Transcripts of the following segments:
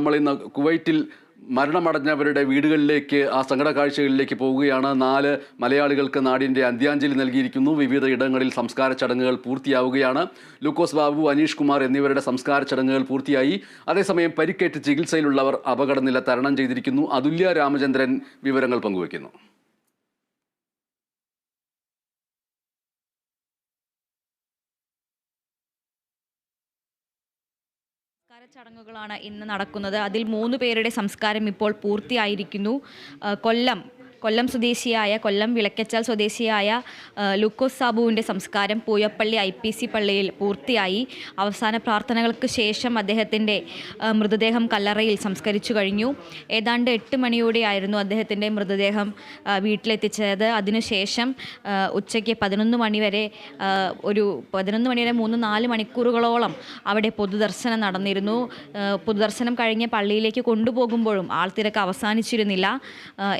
നമ്മൾ ഇന്ന് കുവൈറ്റിൽ മരണമടഞ്ഞവരുടെ വീടുകളിലേക്ക് ആ സങ്കട കാഴ്ചകളിലേക്ക് പോവുകയാണ്. നാല് മലയാളികൾക്ക് നാടിന്റെ അന്ത്യാഞ്ജലി നൽകിയിരിക്കുന്നു. വിവിധ ഇടങ്ങളിൽ സംസ്കാര ചടങ്ങുകൾ പൂർത്തിയാവുകയാണ്. ലൂക്കോസ് ബാബു അനീഷ് കുമാർ എന്നിവരുടെ സംസ്കാര ചടങ്ങുകൾ പൂർത്തിയായി. അതേസമയം പരിക്കേറ്റ് ചികിത്സയിലുള്ളവർ അപകടനില തരണം ചെയ്തിരിക്കുന്നു. അതുല്യ രാമചന്ദ്രൻ വിവരങ്ങൾ പങ്കുവയ്ക്കുന്നു. സംസ്കാര ചടങ്ങുകളാണ് ഇന്ന് നടക്കുന്നത്. അതിൽ മൂന്ന് പേരുടെ സംസ്കാരം ഇപ്പോൾ പൂർത്തിയായിരിക്കുന്നു. കൊല്ലം കൊല്ലം സ്വദേശിയായ കൊല്ലം വിളക്കച്ചാൽ സ്വദേശിയായ ലുക്കോസ് സാബുവിന്റെ സംസ്കാരം പൂയപ്പള്ളി ഐ പി സി പള്ളിയിൽ പൂർത്തിയായി. അവസാന പ്രാർത്ഥനകൾക്ക് ശേഷം അദ്ദേഹത്തിന്റെ മൃതദേഹം കല്ലറയിൽ സംസ്കരിച്ചു കഴിഞ്ഞു. ഏതാണ്ട് എട്ട് മണിയോടെയായിരുന്നു അദ്ദേഹത്തിന്റെ മൃതദേഹം വീട്ടിലെത്തിച്ചത്. അതിനുശേഷം ഉച്ചയ്ക്ക് പതിനൊന്ന് മണിവരെ ഒരു പതിനൊന്ന് മണിവരെ മൂന്ന് നാല് മണിക്കൂറുകളോളം അവിടെ പൊതുദർശനം നടന്നിരുന്നു. പൊതുദർശനം കഴിഞ്ഞ് പള്ളിയിലേക്ക് കൊണ്ടുപോകുമ്പോഴും ആൾത്തിരക്ക് അവസാനിച്ചിരുന്നില്ല.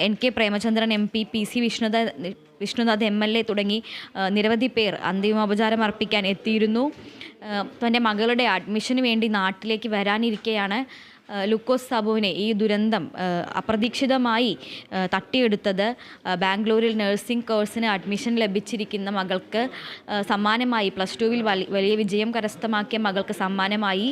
N K Premachandran M P P C വിഷ്ണുദ Vishnunath M L A തുടങ്ങി നിരവധി പേർ അന്തിമോപചാരം അർപ്പിക്കാൻ എത്തിയിരുന്നു. തന്റെ മകളുടെ അഡ്മിഷന് വേണ്ടി നാട്ടിലേക്ക് വരാനിരിക്കെയാണ് ലുക്കോസ് സാബുവിനെ ഈ ദുരന്തം അപ്രതീക്ഷിതമായി തട്ടിയെടുത്തത് ബാംഗ്ലൂരിൽ നഴ്സിംഗ് കോഴ്സിന് അഡ്മിഷൻ ലഭിച്ചിരിക്കുന്ന മകൾക്ക് സമ്മാനമായി പ്ലസ് ടുവിൽ വലിയ വിജയം കരസ്ഥമാക്കിയ മകൾക്ക് സമ്മാനമായി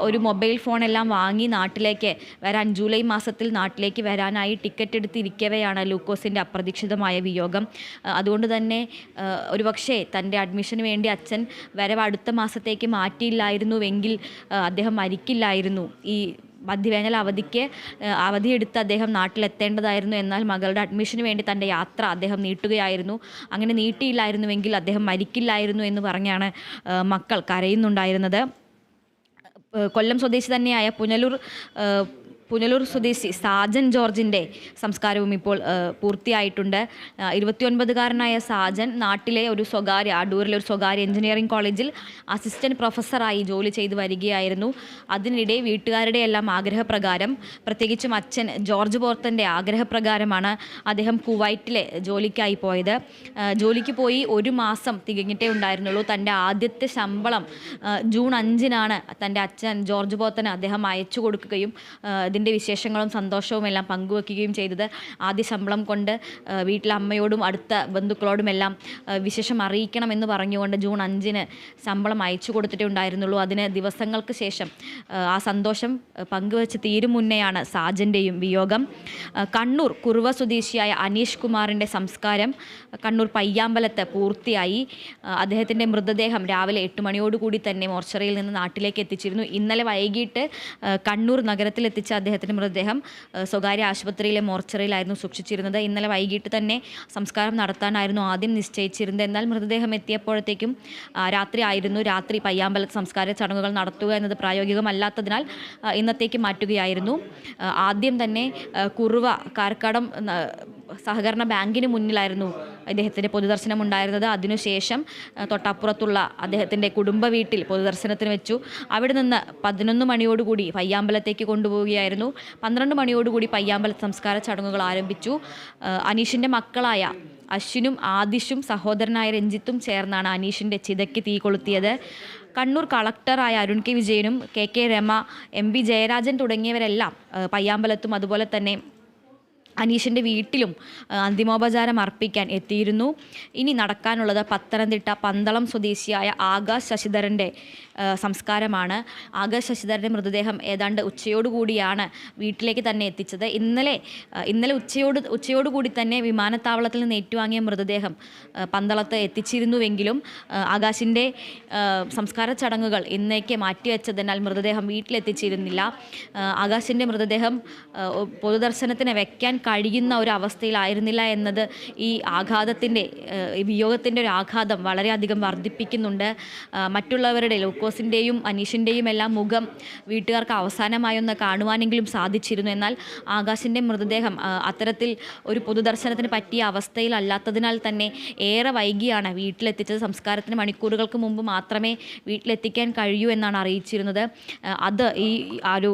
ഒരു മൊബൈൽ ഫോണെല്ലാം വാങ്ങി നാട്ടിലേക്ക് വരാൻ ജൂലൈ മാസത്തിൽ നാട്ടിലേക്ക് വരാനായി ടിക്കറ്റ് എടുത്തിരിക്കവെയാണ് ലൂക്കോസിന്റെ അപ്രതീക്ഷിതമായ വിയോഗം. അതുകൊണ്ട് തന്നെ ഒരു ഒരുപക്ഷേ തന്റെ അഡ്മിഷന് വേണ്ടി അച്ഛൻ വരവ് അടുത്ത മാസത്തേക്ക് മാറ്റിയില്ലായിരുന്നുവെങ്കിൽ അദ്ദേഹം മരിക്കില്ലായിരുന്നു. ഈ മധ്യവേനൽ അവധിക്ക് അവധിയെടുത്ത് അദ്ദേഹം നാട്ടിലെത്തേണ്ടതായിരുന്നു. എന്നാൽ മകളുടെ അഡ്മിഷന് വേണ്ടി തന്റെ യാത്ര അദ്ദേഹം നീട്ടുകയായിരുന്നു. അങ്ങനെ നീട്ടിയില്ലായിരുന്നുവെങ്കിൽ അദ്ദേഹം മരിക്കില്ലായിരുന്നു എന്ന് പറഞ്ഞാണ് മക്കൾ കരയുന്നുണ്ടായിരുന്നത്. കൊല്ലം സ്വദേശി തന്നെയായ പുനലൂർ പുനലൂർ സ്വദേശി സാജൻ ജോർജിന്റെ സംസ്കാരവും ഇപ്പോൾ പൂർത്തിയായിട്ടുണ്ട്. ഇരുപത്തിയൊൻപതുകാരനായ സാജൻ നാട്ടിലെ ഒരു സ്വകാര്യ അടൂരിലെ ഒരു സ്വകാര്യ എഞ്ചിനീയറിംഗ് കോളേജിൽ അസിസ്റ്റന്റ് പ്രൊഫസറായി ജോലി ചെയ്തു വരികയായിരുന്നു. അതിനിടെ വീട്ടുകാരുടെ എല്ലാം ആഗ്രഹപ്രകാരം പ്രത്യേകിച്ചും അച്ഛൻ ജോർജ് പോർത്തന്റെ ആഗ്രഹപ്രകാരമാണ് അദ്ദേഹം കുവൈറ്റിലെ ജോലിക്കായി പോയത്. ജോലിക്ക് പോയി ഒരു മാസം തികഞ്ഞിട്ടേ ഉണ്ടായിരുന്നുള്ളൂ. തന്റെ ആദ്യത്തെ ശമ്പളം ജൂൺ അഞ്ചിനാണ് തന്റെ അച്ഛൻ ജോർജ് പോത്തന് അദ്ദേഹം അയച്ചു കൊടുക്കുകയും ഏഹ് ഇതിന്റെ വിശേഷങ്ങളും സന്തോഷവും എല്ലാം പങ്കുവെക്കുകയും ചെയ്തത്. ആദ്യ ശമ്പളം കൊണ്ട് വീട്ടിലെ അമ്മയോടും അടുത്ത ബന്ധുക്കളോടും എല്ലാം വിശേഷം അറിയിക്കണമെന്ന് പറഞ്ഞുകൊണ്ട് ജൂൺ അഞ്ചിന് ശമ്പളം അയച്ചു കൊടുത്തിട്ടേ ഉണ്ടായിരുന്നുള്ളൂ. അതിന് ദിവസങ്ങൾക്ക് ശേഷം ആ സന്തോഷം പങ്കുവച്ച് തീരും മുന്നെയാണ് സാജന്റെയും വിയോഗം. കണ്ണൂർ കുറുവ സ്വദേശിയായ അനീഷ് കുമാറിന്റെ സംസ്കാരം കണ്ണൂർ പയ്യാമ്പലത്ത് പൂർത്തിയായി. അദ്ദേഹത്തിന്റെ മൃതദേഹം രാവിലെ എട്ട് മണിയോടുകൂടി തന്നെ മോർച്ചറിയിൽ നിന്ന് നാട്ടിലേക്ക് എത്തിച്ചിരുന്നു. ഇന്നലെ വൈകിട്ട് കണ്ണൂർ നഗരത്തിലെത്തിച്ച അദ്ദേഹത്തിന്റെ മൃതദേഹം സ്വകാര്യ ആശുപത്രിയിലെ മോർച്ചറിയിലായിരുന്നു സൂക്ഷിച്ചിരുന്നത്. ഇന്നലെ വൈകിട്ട് തന്നെ സംസ്കാരം നടത്താനായിരുന്നു ആദ്യം നിശ്ചയിച്ചിരുന്നത്. എന്നാൽ മൃതദേഹം എത്തിയപ്പോഴത്തേക്കും രാത്രി ആയിരുന്നു. രാത്രി പയ്യാമ്പലത്ത് സംസ്കാര ചടങ്ങുകൾ നടത്തുക എന്നത് പ്രായോഗികമല്ലാത്തതിനാൽ ഇന്നത്തേക്ക് മാറ്റുകയായിരുന്നു. ആദ്യം തന്നെ കുറുവ കാർക്കടം സഹകരണ ബാങ്കിന് മുന്നിലായിരുന്നു അദ്ദേഹത്തിന്റെ പൊതുദർശനം ഉണ്ടായിരുന്നത് അതിനുശേഷം തൊട്ടപ്പുറത്തുള്ള അദ്ദേഹത്തിന്റെ കുടുംബ വീട്ടിൽ പൊതുദർശനത്തിന് വെച്ചു. അവിടെ നിന്ന് പതിനൊന്ന് മണിയോടുകൂടി പയ്യാമ്പലത്തേക്ക് കൊണ്ടുപോവുകയായിരുന്നു. പന്ത്രണ്ട് മണിയോടുകൂടി പയ്യാമ്പല സംസ്കാര ചടങ്ങുകൾ ആരംഭിച്ചു. അനീഷിന്റെ മക്കളായ അശ്വിനും ആദിഷും സഹോദരനായ രഞ്ജിത്തും ചേർന്നാണ് അനീഷിന്റെ ചിതയ്ക്ക് തീ കൊളുത്തിയത്. കണ്ണൂർ കളക്ടറായ അരുൺ കെ വിജയനും K K Rama M V Jayarajan തുടങ്ങിയവരെല്ലാം പയ്യാമ്പലത്തും അതുപോലെ തന്നെ അനീഷിന്റെ വീട്ടിലും അന്തിമോപചാരം അർപ്പിക്കാൻ എത്തിയിരുന്നു. ഇനി നടക്കാനുള്ളത് പത്തനംതിട്ട പന്തളം സ്വദേശിയായ ആകാശ് ശശിധരന്റെ സംസ്കാരമാണ്. ആകാശ് ശശിധരന്റെ മൃതദേഹം ഏതാണ്ട് ഉച്ചയോടുകൂടിയാണ് വീട്ടിലേക്ക് തന്നെ എത്തിച്ചത്. ഇന്നലെ ഇന്നലെ ഉച്ചയോട് ഉച്ചയോടുകൂടി തന്നെ വിമാനത്താവളത്തിൽ നിന്ന് ഏറ്റുവാങ്ങിയ മൃതദേഹം പന്തളത്ത് എത്തിച്ചിരുന്നുവെങ്കിലും ആകാശിന്റെ സംസ്കാര ചടങ്ങുകൾ ഇന്നേക്ക് മാറ്റിവെച്ചതിനാൽ മൃതദേഹം വീട്ടിലെത്തിച്ചിരുന്നില്ല. ആകാശിന്റെ മൃതദേഹം പൊതുദർശനത്തിന് വെക്കാൻ കഴിയുന്ന ഒരു അവസ്ഥയിലായിരുന്നില്ല എന്നത് ഈ ആഘാതത്തിന്റെ വിയോഗത്തിന്റെ ഒരു ആഘാതം വളരെയധികം വർദ്ധിപ്പിക്കുന്നുണ്ട്. മറ്റുള്ളവരുടെ ലൂക്കോസിന്റെയും അനീഷിന്റെയും എല്ലാം മുഖം വീട്ടുകാർക്ക് അവസാനമായൊന്ന് കാണുവാനെങ്കിലും സാധിച്ചിരുന്നു. എന്നാൽ ആകാശിന്റെ മൃതദേഹം അത്തരത്തിൽ ഒരു പൊതുദർശനത്തിന് പറ്റിയ അവസ്ഥയിലല്ലാത്തതിനാൽ തന്നെ ഏറെ വൈകിയാണ് വീട്ടിലെത്തിച്ചത്. സംസ്കാരത്തിന് മണിക്കൂറുകൾക്ക് മുമ്പ് മാത്രമേ വീട്ടിലെത്തിക്കാൻ കഴിയൂ എന്നാണ് അറിയിച്ചിരുന്നത്. അത് ഈ ആ ഒരു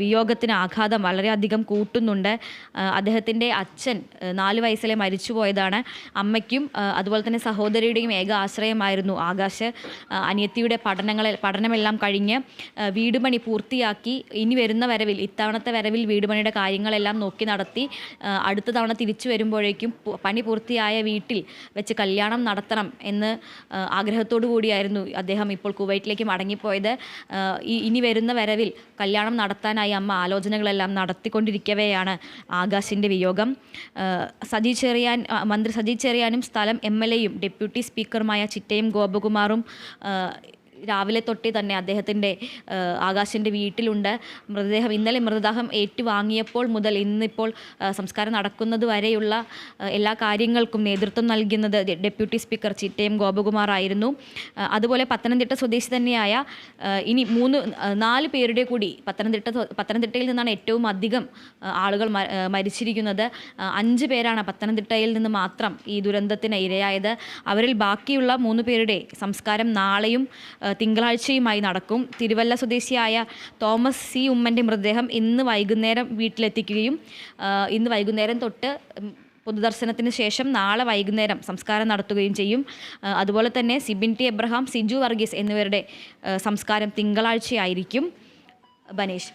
വിയോഗത്തിന് ആഘാതം വളരെയധികം കൂട്ടുന്നുണ്ട്. ആ, അദ്ദേഹത്തിന്റെ അച്ഛൻ നാല് വയസ്സിലെ മരിച്ചു പോയതാണ് അമ്മയ്ക്കും അതുപോലെ തന്നെ സഹോദരിയുടെയും ഏക ആശ്രയമായിരുന്നു ആകാശ്. അനിയത്തിയുടെ പഠനങ്ങളെ പഠനമെല്ലാം കഴിഞ്ഞ് വീട് പണി പൂർത്തിയാക്കി ഇനി വരുന്ന വരവിൽ ഇത്തവണത്തെ വരവിൽ വീട് പണിയുടെ കാര്യങ്ങളെല്ലാം നോക്കി നടത്തി അടുത്ത തവണ തിരിച്ചു വരുമ്പോഴേക്കും പണി പൂർത്തിയായ വീട്ടിൽ വെച്ച് കല്യാണം നടത്തണം എന്ന് ആഗ്രഹത്തോടു കൂടിയായിരുന്നു അദ്ദേഹം ഇപ്പോൾ കുവൈറ്റിലേക്ക് മടങ്ങിപ്പോയത്. ഇനി വരുന്ന വരവിൽ കല്യാണം നടത്താനായി അമ്മ ആലോചനകളെല്ലാം നടത്തിക്കൊണ്ടിരിക്കവെയാണ് ആകാശിന്റെ വിയോഗം. ഏഹ്, സജി ചെറിയാൻ മന്ത്രി സജി ചെറിയാനും സ്ഥലം എം എൽ എയും ഡെപ്യൂട്ടി സ്പീക്കറുമായ ചിറ്റയും ഗോപകുമാറും രാവിലെ തൊട്ടേ തന്നെ അദ്ദേഹത്തിന്റെ ആകാശിന്റെ വീട്ടിലുണ്ട്. മൃതദേഹം ഇന്നലെ മൃതദേഹം ഏറ്റുവാങ്ങിയപ്പോൾ മുതൽ ഇന്നിപ്പോൾ സംസ്കാരം നടക്കുന്നത് വരെയുള്ള എല്ലാ കാര്യങ്ങൾക്കും നേതൃത്വം നൽകുന്നത് ഡെപ്യൂട്ടി സ്പീക്കർ ചിറ്റയം ഗോപകുമാർ ആയിരുന്നു. അതുപോലെ പത്തനംതിട്ട സ്വദേശി തന്നെയായ ഇനി മൂന്ന് നാല് പേരുടെ കൂടി പത്തനംതിട്ട പത്തനംതിട്ടയിൽ നിന്നാണ് ഏറ്റവും അധികം ആളുകൾ മരിച്ചിരിക്കുന്നത്. അഞ്ച് പേരാണ് പത്തനംതിട്ടയിൽ നിന്ന് മാത്രം ഈ ദുരന്തത്തിന് ഇരയായത്. അവരിൽ ബാക്കിയുള്ള മൂന്ന് പേരുടെ സംസ്കാരം നാളെയും തിങ്കളാഴ്ചയുമായി നടക്കും. തിരുവല്ല സ്വദേശിയായ തോമസ് സി. ഉമ്മന്റെ മൃതദേഹം ഇന്ന് വൈകുന്നേരം വീട്ടിലെത്തിക്കുകയും ഇന്ന് വൈകുന്നേരം തൊട്ട് പൊതുദർശനത്തിന് ശേഷം നാളെ വൈകുന്നേരം സംസ്കാരം നടത്തുകയും ചെയ്യും. അതുപോലെ തന്നെ സിബിൻ ടി. എബ്രഹാം സിജു വർഗീസ് എന്നിവരുടെ സംസ്കാരം തിങ്കളാഴ്ചയായിരിക്കും. ബനേഷ്